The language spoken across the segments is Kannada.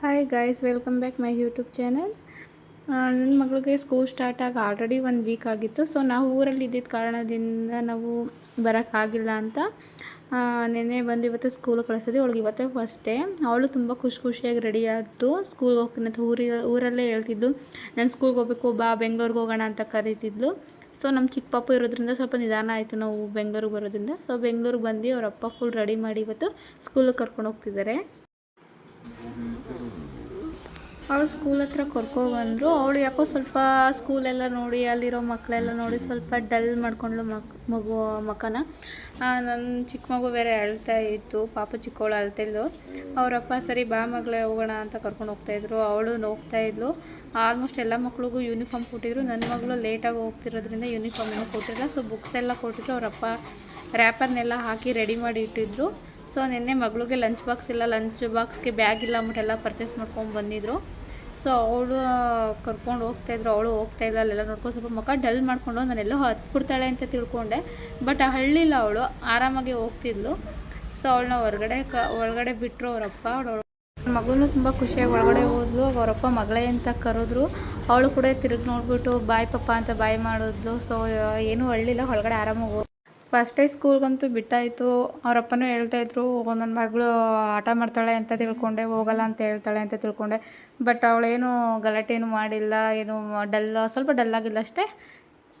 Hi guys welcome back my YouTube channel ನನ್ನ ಮಗಳಿಗೆ ಸ್ಕೂಲ್ ಸ್ಟಾರ್ಟ್ ಆಗಿ ಆಲ್ರೆಡಿ ಒಂದು ವೀಕ್ ಆಗಿತ್ತು. ಸೊ ನಾವು ಊರಲ್ಲಿ ಇದ್ದಿದ್ದ ಕಾರಣದಿಂದ ನಾವು ಬರೋಕ್ಕಾಗಿಲ್ಲ ಅಂತ ನಿನ್ನೆ ಬಂದು ಇವತ್ತು ಸ್ಕೂಲ್ ಕಳಿಸಿದ್ವಿ. ಅವಳಿಗೆ ಇವತ್ತೇ ಫಸ್ಟ್ ಡೇ ಅವಳು ತುಂಬ ಖುಷಿ ಖುಷಿಯಾಗಿ ರೆಡಿ ಆಯಿತು ಸ್ಕೂಲ್ಗೆ ಹೋಗ್ತೀನಿ ಅಂತ ಊರಿ, ಊರಲ್ಲೇ ಹೇಳ್ತಿದ್ದು. ನಾನು ಸ್ಕೂಲ್ಗೆ ಹೋಗ್ಬೇಕು, ಬಾ, ಬೆಂಗಳೂರಿಗೆ ಹೋಗೋಣ ಅಂತ ಕರೀತಿದ್ಲು. ಸೊ ನಮ್ಮ ಚಿಕ್ಕ ಪಾಪು ಇರೋದ್ರಿಂದ ಸ್ವಲ್ಪ ನಿಧಾನ ಆಯಿತು ನಾವು ಬೆಂಗಳೂರಿಗೆ ಬರೋದ್ರಿಂದ. ಸೊ ಬೆಂಗಳೂರಿಗೆ ಬಂದು ಅವ್ರ ಅಪ್ಪ ಫುಲ್ ರೆಡಿ ಮಾಡಿ ಇವತ್ತು ಸ್ಕೂಲಿಗೆ ಕರ್ಕೊಂಡು ಹೋಗ್ತಿದ್ದಾರೆ. ಅವಳು ಸ್ಕೂಲ್ ಹತ್ರ ಕರ್ಕೊಬಂದರು ಅವಳು ಯಾಕೋ ಸ್ವಲ್ಪ ಸ್ಕೂಲೆಲ್ಲ ನೋಡಿ, ಅಲ್ಲಿರೋ ಮಕ್ಕಳೆಲ್ಲ ನೋಡಿ ಸ್ವಲ್ಪ ಡಲ್ ಮಾಡ್ಕೊಂಡ್ಳು ಮಕ್, ಮಗು, ಮಕ್ಕನ. ನನ್ನ ಚಿಕ್ಕ ಮಗು ಬೇರೆ ಅಳ್ತಾ ಇತ್ತು. ಪಾಪ ಚಿಕ್ಕವಳು ಅಳ್ತಿದ್ಲು ಅವರಪ್ಪ, ಸರಿ, ಬಾ ಮಗಳೇ, ಹೋಗೋಣ ಅಂತ ಕರ್ಕೊಂಡು ಹೋಗ್ತಾಯಿದ್ರು ಅವಳು ಹೋಗ್ತಾ ಇದ್ಲು. ಆಲ್ಮೋಸ್ಟ್ ಎಲ್ಲ ಮಕ್ಳಿಗೂ ಯೂನಿಫಾರ್ಮ್ ಕೊಟ್ಟಿದ್ರು. ನನ್ನ ಮಗಳು ಲೇಟಾಗಿ ಹೋಗ್ತಿರೋದ್ರಿಂದ ಯೂನಿಫಾರ್ಮ್ ಕೊಟ್ಟಿಲ್ಲ. ಸೊ ಬುಕ್ಸ್ ಎಲ್ಲ ಕೊಟ್ಟಿದ್ರು. ಅವರಪ್ಪ ರ್ಯಾಪರ್ನೆಲ್ಲ ಹಾಕಿ ರೆಡಿ ಮಾಡಿ ಇಟ್ಟಿದ್ರು. ಸೊ ನಿನ್ನೆ ಮಗಳಿಗೆ ಲಂಚ್ ಬಾಕ್ಸ್ ಇಲ್ಲ ಲಂಚ್ ಬಾಕ್ಸ್ಗೆ ಬ್ಯಾಗ್ ಇಲ್ಲ ಅಂದ್ಬಿಟ್ಟೆಲ್ಲ ಪರ್ಚೇಸ್ ಮಾಡ್ಕೊಂಡು ಬಂದಿದ್ರು. ಸೊ ಅವಳು ಕರ್ಕೊಂಡು ಹೋಗ್ತಾಯಿದ್ರು ಅವಳು ಹೋಗ್ತಾ ಇಲ್ಲ, ಅಲ್ಲೆಲ್ಲ ನೋಡ್ಕೊಂಡು ಸ್ವಲ್ಪ ಮುಖ ಡಲ್ ಮಾಡಿಕೊಂಡು ನಾನೆಲ್ಲೋ ಹತ್ಬಿಡ್ತಾಳೆ ಅಂತ ತಿಳ್ಕೊಂಡೆ. ಬಟ್ ಹಳ್ಳಿಲ್ಲ ಅವಳು, ಆರಾಮಾಗಿ ಹೋಗ್ತಿದ್ಲು. ಸೊ ಅವಳನ್ನ ಹೊರಗಡೆ ಕ, ಒಳಗಡೆ ಬಿಟ್ಟರು ಅವರಪ್ಪ ಅವಳು ಮಗಳೂ ತುಂಬ ಖುಷಿಯಾಗಿ ಒಳಗಡೆ ಹೋದ್ಲು. ಅವರಪ್ಪ ಮಗಳೇ ಅಂತ ಕರೆದ್ರು. ಅವಳು ಕೂಡ ತಿರುಗಿ ನೋಡ್ಬಿಟ್ಟು, ಬಾಯ್ ಪಪ್ಪ ಅಂತ ಬಾಯ್ ಮಾಡಿದ್ಲು. ಸೊ ಏನೂ ಹಳ್ಳಿಲ್ಲ ಒಳಗಡೆ ಆರಾಮಾಗಿ ಫಸ್ಟ್ ಡೇ ಸ್ಕೂಲ್ಗಂತೂ ಬಿಟ್ಟಾಯಿತು. ಅವರಪ್ಪನೂ ಹೇಳ್ತಾಯಿದ್ರು ನನ್ನ ಮಗಳು ಆಟ ಮಾಡ್ತಾಳೆ ಅಂತ ತಿಳ್ಕೊಂಡೆ, ಹೋಗಲ್ಲ ಅಂತ ಹೇಳ್ತಾಳೆ ಅಂತ ತಿಳ್ಕೊಂಡೆ. ಬಟ್ ಅವಳೇನು ಗಲಾಟೆ ಏನು ಮಾಡಿಲ್ಲ, ಏನು ಡಲ್, ಸ್ವಲ್ಪ ಡಲ್ ಆಗಿಲ್ಲ ಅಷ್ಟೇ.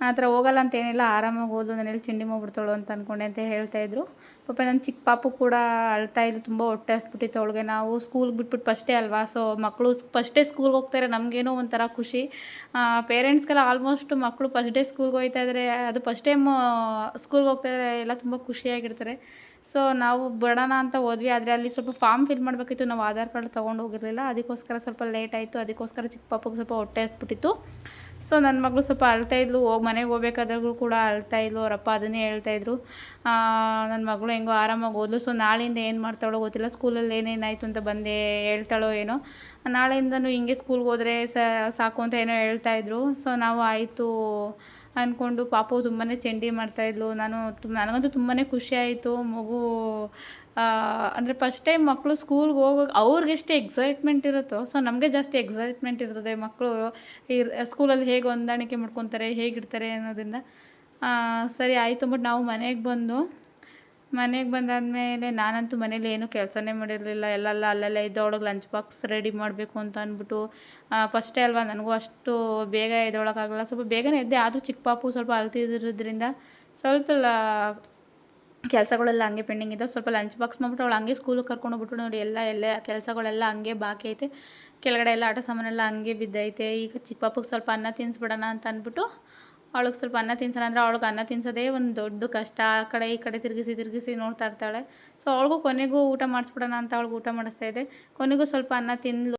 ಆ ಥರ ಹೋಗಲ್ಲ ಅಂತ ಏನಿಲ್ಲ, ಆರಾಮಾಗಿ ಓದು ನಾನೆಲ್ಲಿ ಚಿಂಡಿ ಮಾಡ್ಬಿಡ್ತಾಳು ಅಂತ ಅಂದ್ಕೊಂಡೆ ಅಂತ ಹೇಳ್ತಾ ಇದ್ರು. ಪಾಪ ನನ್ನ ಚಿಕ್ಕ ಪಾಪು ಕೂಡ ಅಳ್ತಾ ಇದ್ಲು ತುಂಬ ಹೊಟ್ಟೆ ಹಸ್ಬಿಟ್ಟಿತ್ತು ಅವಳಿಗೆ. ನಾವು ಸ್ಕೂಲ್ಗೆ ಬಿಟ್ಬಿಟ್ಟು ಫಸ್ಟೇ ಅಲ್ವಾ? ಸೊ ಮಕ್ಕಳು ಫಸ್ಟೇ ಸ್ಕೂಲ್ಗೆ ಹೋಗ್ತಾರೆ ನಮಗೇನೋ ಒಂಥರ ಖುಷಿ. ಪೇರೆಂಟ್ಸ್ಗೆಲ್ಲ ಆಲ್ಮೋಸ್ಟ್ ಮಕ್ಕಳು ಫಸ್ಟ್ ಡೇ ಸ್ಕೂಲ್ಗೆ ಹೋಗ್ತಾ ಇದ್ದಾರೆ ಅದು ಫಸ್ಟ್ ಟೈಮ್ ಸ್ಕೂಲ್ಗೆ ಹೋಗ್ತಾ ಇದ್ದಾರೆ ಎಲ್ಲ ತುಂಬ ಖುಷಿಯಾಗಿರ್ತಾರೆ. ಸೊ ನಾವು ಬಿಡೋಣ ಅಂತ ಹೋದ್ವಿ, ಆದರೆ ಅಲ್ಲಿ ಸ್ವಲ್ಪ ಫಾರ್ಮ್ ಫಿಲ್ ಮಾಡಬೇಕಿತ್ತು. ನಾವು ಆಧಾರ್ ಕಾರ್ಡ್ ತೊಗೊಂಡು ಹೋಗಿರಲಿಲ್ಲ. ಅದಕ್ಕೋಸ್ಕರ ಸ್ವಲ್ಪ ಲೇಟ್ ಆಯಿತು. ಅದಕ್ಕೋಸ್ಕರ ಚಿಕ್ಕ ಪಾಪಗೆ ಸ್ವಲ್ಪ ಹೊಟ್ಟೆ ಹಸ್ಬಿಟ್ಟಿತ್ತು ಸೊ ನನ್ನ ಮಗಳು ಸ್ವಲ್ಪ ಅಳ್ತಾ ಇದ್ಲು, ಹೋಗಿ ಮನೆಗೆ ಹೋಗ್ಬೇಕಾದ್ರೂ ಕೂಡ ಅಳ್ತಾ ಇದ್ಲು, ಅವರಪ್ಪ ಅದನ್ನೇ ಹೇಳ್ತಾಯಿದ್ರು ನನ್ನ ಮಗಳು ಹೆಂಗೋ ಆರಾಮಾಗಿ ಓದ್ಲು. ಸೊ ನಾಳೆಯಿಂದ ಏನು ಮಾಡ್ತಾಳೋ ಗೊತ್ತಿಲ್ಲ. ಸ್ಕೂಲಲ್ಲಿ ಏನೇನಾಯಿತು ಅಂತ ಬಂದೆ ಹೇಳ್ತಾಳೋ ಏನೋ. ನಾಳೆಯಿಂದನೂ ಹಿಂಗೆ ಸ್ಕೂಲ್ಗೆ ಹೋದರೆ ಸಾಕು ಅಂತ ಏನೋ ಹೇಳ್ತಾಯಿದ್ರು ಸೊ ನಾವು ಆಯಿತು ಅಂದ್ಕೊಂಡು ಪಾಪು ತುಂಬಾ ಚೆಂಡಿ ಮಾಡ್ತಾಯಿದ್ಲು ನಾನು ತುಂಬ ನನಗಂತೂ ತುಂಬಾ ಖುಷಿ ಆಯಿತು. ಮಗು ಅಂದರೆ ಫಸ್ಟ್ ಟೈಮ್ ಮಕ್ಕಳು ಸ್ಕೂಲ್ಗೆ ಹೋಗೋಕೆ ಅವ್ರಿಗೆಷ್ಟು ಎಕ್ಸೈಟ್ಮೆಂಟ್ ಇರುತ್ತೋ ಸೊ ನಮಗೆ ಜಾಸ್ತಿ ಎಕ್ಸೈಟ್ಮೆಂಟ್ ಇರ್ತದೆ. ಮಕ್ಕಳು ಸ್ಕೂಲಲ್ಲಿ ಹೇಗೆ ಹೊಂದಾಣಿಕೆ ಮಾಡ್ಕೊತಾರೆ ಹೇಗಿರ್ತಾರೆ ಅನ್ನೋದರಿಂದ. ಸರಿ, ಆಯಿತು ಬಟ್ ನಾವು ಮನೆಗೆ ಬಂದು, ಮನೆಗೆ ಬಂದಾದಮೇಲೆ ನಾನಂತೂ ಮನೇಲಿ ಏನೂ ಕೆಲಸನೇ ಮಾಡಿರಲಿಲ್ಲ. ಎಲ್ಲೆಲ್ಲ ಅಲ್ಲೆಲ್ಲ ಇದ್ದೊಳಗೆ ಲಂಚ್ ಬಾಕ್ಸ್ ರೆಡಿ ಮಾಡಬೇಕು ಅಂತ ಅಂದ್ಬಿಟ್ಟು ಫಸ್ಟೇ ಅಲ್ವಾ, ನನಗೂ ಅಷ್ಟು ಬೇಗ ಎದ್ದೊಳಕ್ಕಾಗಲ್ಲ ಸ್ವಲ್ಪ ಬೇಗನೆ ಎದ್ದೆ, ಆದರೂ ಚಿಕ್ಕ ಪಾಪು ಸ್ವಲ್ಪ ಅಳ್ತಿದ್ದಿರೋದ್ರಿಂದ ಸ್ವಲ್ಪ ಕೆಲಸಗಳೆಲ್ಲ ಹಂಗೆ ಪೆಂಡಿಂಗ್ ಇದ್ದಾವೆ. ಸ್ವಲ್ಪ ಲಂಚ್ ಬಾಕ್ಸ್ ಮಾಡಿಬಿಟ್ಟು ಅವಳು ಹಂಗೆ ಸ್ಕೂಲಿಗೆ ಕರ್ಕೊಂಡು ಹೋಗ್ಬಿಟ್ಟು ನೋಡಿ, ಎಲ್ಲ ಎಲ್ಲ ಕೆಲಸಗಳೆಲ್ಲ ಹಂಗೆ ಬಾಕಿ ಐತೆ. ಕೆಳಗಡೆ ಎಲ್ಲ ಆಟ ಸಾಮಾನೆಲ್ಲ ಹಂಗೆ ಬಿದ್ದೈತೆ. ಈಗ ಚಿಕ್ಕಪ್ಪಗೆ ಸ್ವಲ್ಪ ಅನ್ನ ತಿನ್ನಿಸ್ಬಿಡೋಣ ಅಂತ ಅಂದ್ಬಿಟ್ಟು ಅವಳಿಗೆ ಸ್ವಲ್ಪ ಅನ್ನ ತಿನ್ಸೋಣ ಅಂದರೆ ಅವಳಿಗೆ ಅನ್ನ ತಿನ್ಸೋದೇ ಒಂದು ದೊಡ್ಡ ಕಷ್ಟ. ಆ ಕಡೆ, ಈ ಕಡೆ ತಿರುಗಿಸಿ ತಿರುಗಿಸಿ ನೋಡ್ತಾ ಇರ್ತಾಳೆ. ಸೊ ಅವಳಿಗೂ ಕೊನೆಗೂ ಊಟ ಮಾಡಿಸ್ಬಿಡೋಣ ಅಂತ ಅವಳಿಗೆ ಊಟ ಮಾಡಿಸ್ತಾ ಇದೆ. ಕೊನೆಗೂ ಸ್ವಲ್ಪ ಅನ್ನ ತಿಂದ್ಲು